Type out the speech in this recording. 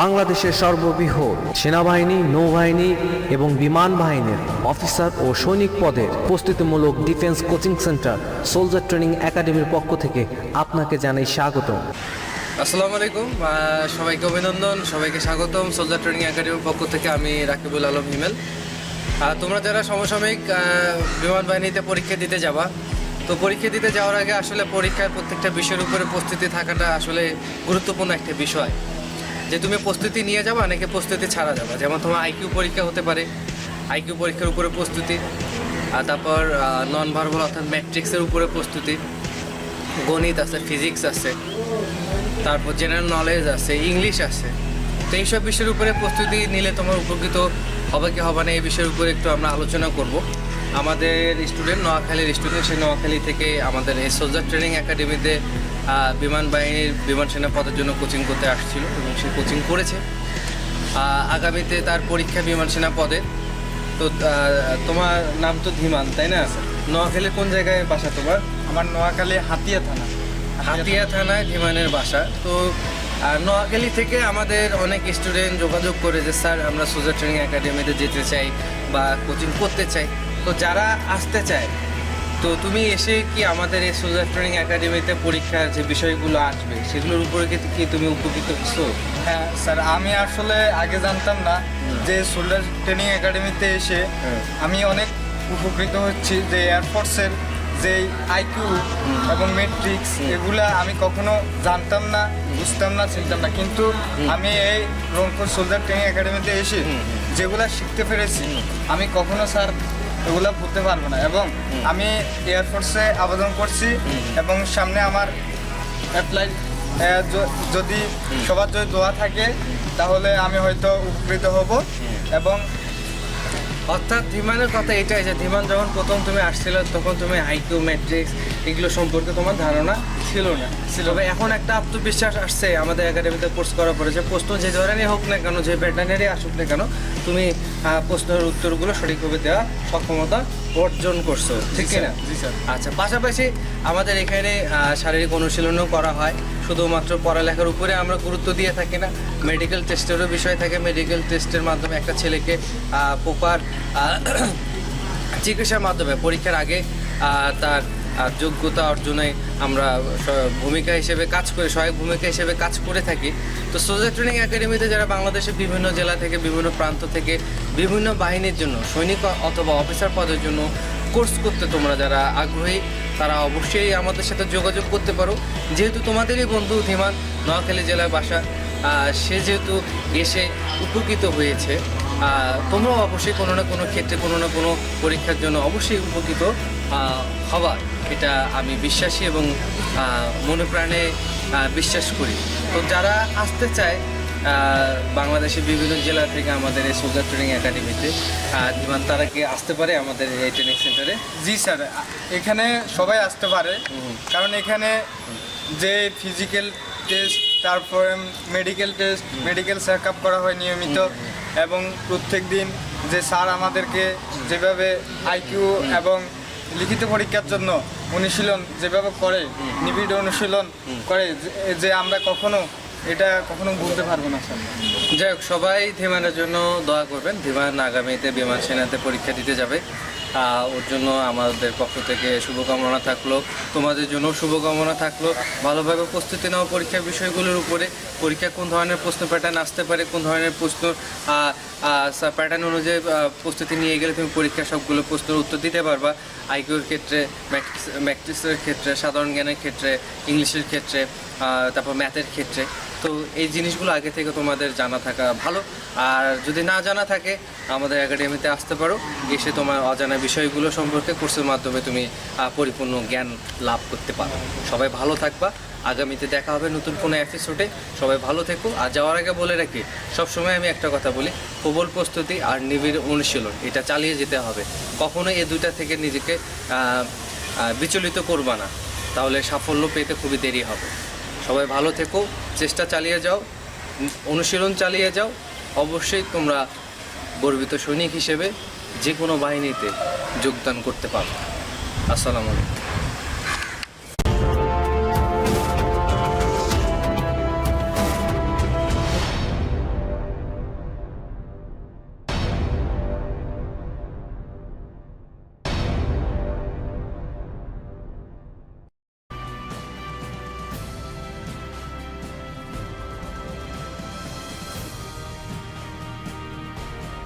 বাংলাদেশের সর্ববৃহৎ সেনাবাহিনী, নৌবাহিনী এবং বিমান বাহিনীর অফিসার ও সৈনিক পদের প্রস্তুতিমূলক defence coaching centre soldier training একাডেমির পক্ষ থেকে আপনাকে জানাই স্বাগতম। আসসালামু আলাইকুম সবাইকে অভিনন্দন, সবাইকে স্বাগতম। সোলজার ট্রেনিং একাডেমির পক্ষ থেকে আমি রাকিবুল আলম হিমেল। তোমরা যারা সমসাময়িক বিমান বাহিনীতে পরীক্ষা দিতে যাবা, তো পরীক্ষা দিতে যাওয়ার আগে আসলে পরীক্ষার প্রত্যেকটা বিষয়ের উপরে প্রস্তুতি থাকাটা আসলে গুরুত্বপূর্ণ একটা বিষয়। যে তুমি প্রস্তুতি নিয়ে যাবা নাকি প্রস্তুতি ছাড়া যাবা? যেমন তোমার আইকিউ পরীক্ষা হতে পারে। আইকিউ পরীক্ষার উপরে প্রস্তুতি, আর তারপর নন ভার্বাল অর্থাৎ ম্যাট্রিক্সের উপরে প্রস্তুতি। গণিত আছে ফিজিক্স আছে, তারপর জেনারেল নলেজ আছে ইংলিশ আছে। তো এইসব বিষয়ের উপরে প্রস্তুতি নিলে তোমার উপকৃত হবে কি হবে না, এই বিষয়ের উপরে একটু আমরা আলোচনা করব। আমাদের স্টুডেন্ট নোয়াখালীর স্টুডেন্ট সেই নোয়াখালী থেকে আমাদের এই সোলজার ট্রেনিং একাডেমিতে বিমান বাহিনীর বিমান সেনা পদের জন্য কোচিং করতে আসছিল এবং সে কোচিং করেছে। আগামীতে তার পরীক্ষা বিমান সেনা পদে তো তোমার নাম তো ধীমান তাই না? নোয়াখালীর কোন জায়গায় বাসা তোমার? আমার নোয়াখালী হাতিয়া থানা। হাতিয়া থানায় ধীমানের বাসা। তো আর নোয়াখালী থেকে আমাদের অনেক স্টুডেন্ট যোগাযোগ করে যে স্যার আমরা সোজা ট্রেনিং একাডেমিতে যেতে চাই বা কোচিং করতে চাই। তো যারা আসতে চায় তো তুমি এসে কি আমাদের এই সোজা ট্রেনিং একাডেমিতে পরীক্ষার যে বিষয়গুলো আসবে সেগুলোর উপরে কি তুমি উপকৃত হচ্ছো? হ্যাঁ স্যার আমি আসলে আগে জানতাম না যে সোল্ডার ট্রেনিং একাডেমিতে এসে হ্যাঁ। আমি অনেক উপকৃত হচ্ছি যে এয়ারফোর্সের যে আইকিউ এবং মেট্রিক্স এগুলা আমি কখনো জানতাম না বুঝতাম না চিনতাম না। কিন্তু আমি এই রংপুর সোলজার ট্রেনিং একাডেমিতে এসে যেগুলা শিখতে পেরেছি আমি কখনো স্যার এগুলা ভুলতে পারব না। এবং আমি এয়ারফোর্সে আবেদন করছি এবং সামনে আমার অ্যাপ্লাই যদি সবার যদি দোয়া থাকে তাহলে আমি হয়তো উপকৃত হব। এবং অর্থাৎ ধীমানের কথা এটাই যে ধীমান যখন প্রথম তুমি আসছিল তখন তুমি আইকিউ ম্যাট্রিক্স এগুলো সম্পর্কে তোমার ধারণা ছিল না। ছিল। এখন একটা আত্মবিশ্বাস আসছে আমাদের একাডেমিতে কোর্স করার পরে যে প্রশ্ন যে ধরনের হোক না কেন যে প্যাটার্নেরই আসুক না কেন তুমি প্রশ্নের উত্তরগুলো সঠিকভাবে দেওয়া সক্ষমতা অর্জন করছ। ঠিক না? জি স্যার। আচ্ছা পাশাপাশি আমাদের এখানে শারীরিক অনুশীলনও করা হয়। শুধুমাত্র পড়ালেখার উপরে আমরা গুরুত্ব দিয়ে থাকি না। মেডিকেল টেস্টেরও বিষয় থাকে। মেডিকেল টেস্টের মাধ্যমে একটা ছেলেকে প্রপার চিকিৎসার মাধ্যমে পরীক্ষার আগে তার যোগ্যতা অর্জনে আমরা ভূমিকা হিসেবে কাজ করে, সহায়ক ভূমিকা হিসেবে কাজ করে থাকি। তো সোজা ট্রেনিং একাডেমিতে যারা বাংলাদেশের বিভিন্ন জেলা থেকে, বিভিন্ন প্রান্ত থেকে, বিভিন্ন বাহিনীর জন্য, সৈনিক অথবা অফিসার পদের জন্য কোর্স করতে তোমরা যারা আগ্রহী তারা অবশ্যই আমাদের সাথে যোগাযোগ করতে পারো। যেহেতু তোমাদেরই বন্ধু ধীমান, নোয়াখালী জেলার বাসা সে যেহেতু এসে উপকৃত হয়েছে তোমরাও অবশ্যই কোনো না কোনো ক্ষেত্রে কোনো না কোনো পরীক্ষার জন্য অবশ্যই উপকৃত হবার এটা আমি বিশ্বাসী এবং মনে প্রাণে বিশ্বাস করি। তো যারা আসতে চায় বাংলাদেশের বিভিন্ন জেলা থেকে আমাদের এই সোলজার ট্রেনিং একাডেমিতে ধীমান তারা কি আসতে পারে আমাদের এই ট্রেনিং সেন্টারে জি স্যার এখানে সবাই আসতে পারে। কারণ এখানে যে ফিজিক্যাল টেস্ট তারপরে medical test medical check up করা হয় নিয়মিত। এবং প্রত্যেক দিন যে স্যার আমাদেরকে যেভাবে আইকিউ এবং লিখিত পরীক্ষার জন্য অনুশীলন যেভাবে করে নিবিড় অনুশীলন করে যে- যে আমরা কখনো এটা কখনো ভুলতে পারব না, স্যার। যাই হোক, সবাই ধীমানের জন্য দোয়া করবেন। ধীমান আগামীতে বিমান সেনাতে পরীক্ষা দিতে যাবে। ওর জন্য আমাদের পক্ষ থেকে শুভকামনা থাকল। তোমাদের জন্য শুভকামনা থাকল। ভালোভাবে প্রস্তুতি নেওয়া পরীক্ষার বিষয়গুলোর উপরে। পরীক্ষা কোন ধরনের প্রশ্ন প্যাটার্ন আসতে পারে, কোন ধরনের প্রশ্ন প্যাটার্ন অনুযায়ী প্রস্তুতি নিয়ে গেলে তুমি পরীক্ষার সবগুলো প্রশ্নের উত্তর দিতে পারবা। আইকিউর ক্ষেত্রে ম্যাট্রিক্সের ক্ষেত্রে, সাধারণ জ্ঞানের ক্ষেত্রে ইংলিশের ক্ষেত্রে তারপর ম্যাথের ক্ষেত্রে। তো এই জিনিসগুলো আগে থেকে তোমাদের জানা থাকা ভালো। আর যদি না জানা থাকে, আমাদের একাডেমিতে আসতে পারো। এসে তোমার অজানা বিষয়গুলো সম্পর্কে কোর্সের মাধ্যমে তুমি পরিপূর্ণ জ্ঞান লাভ করতে পারো। সবাই ভালো থাকবা। আগামীতে দেখা হবে নতুন কোনো এপিসোডে সবাই ভালো থেকো। আর যাওয়ার আগে বলে রাখি, সবসময় আমি একটা কথা বলি, প্রবল প্রস্তুতি আর নিবিড় অনুশীলন, এটা চালিয়ে যেতে হবে। কখনো এ দুইটা থেকে নিজেকে বিচলিত করবা না। তাহলে সাফল্য পেতে খুবই দেরি হবে। সবাই ভালো থেকো, চেষ্টা চালিয়ে যাও, অনুশীলন চালিয়ে যাও। অবশ্যই তোমরা গর্বিত সৈনিক হিসেবে যে কোনো বাহিনীতে যোগদান করতে পারো। আসসালামু আলাইকুম।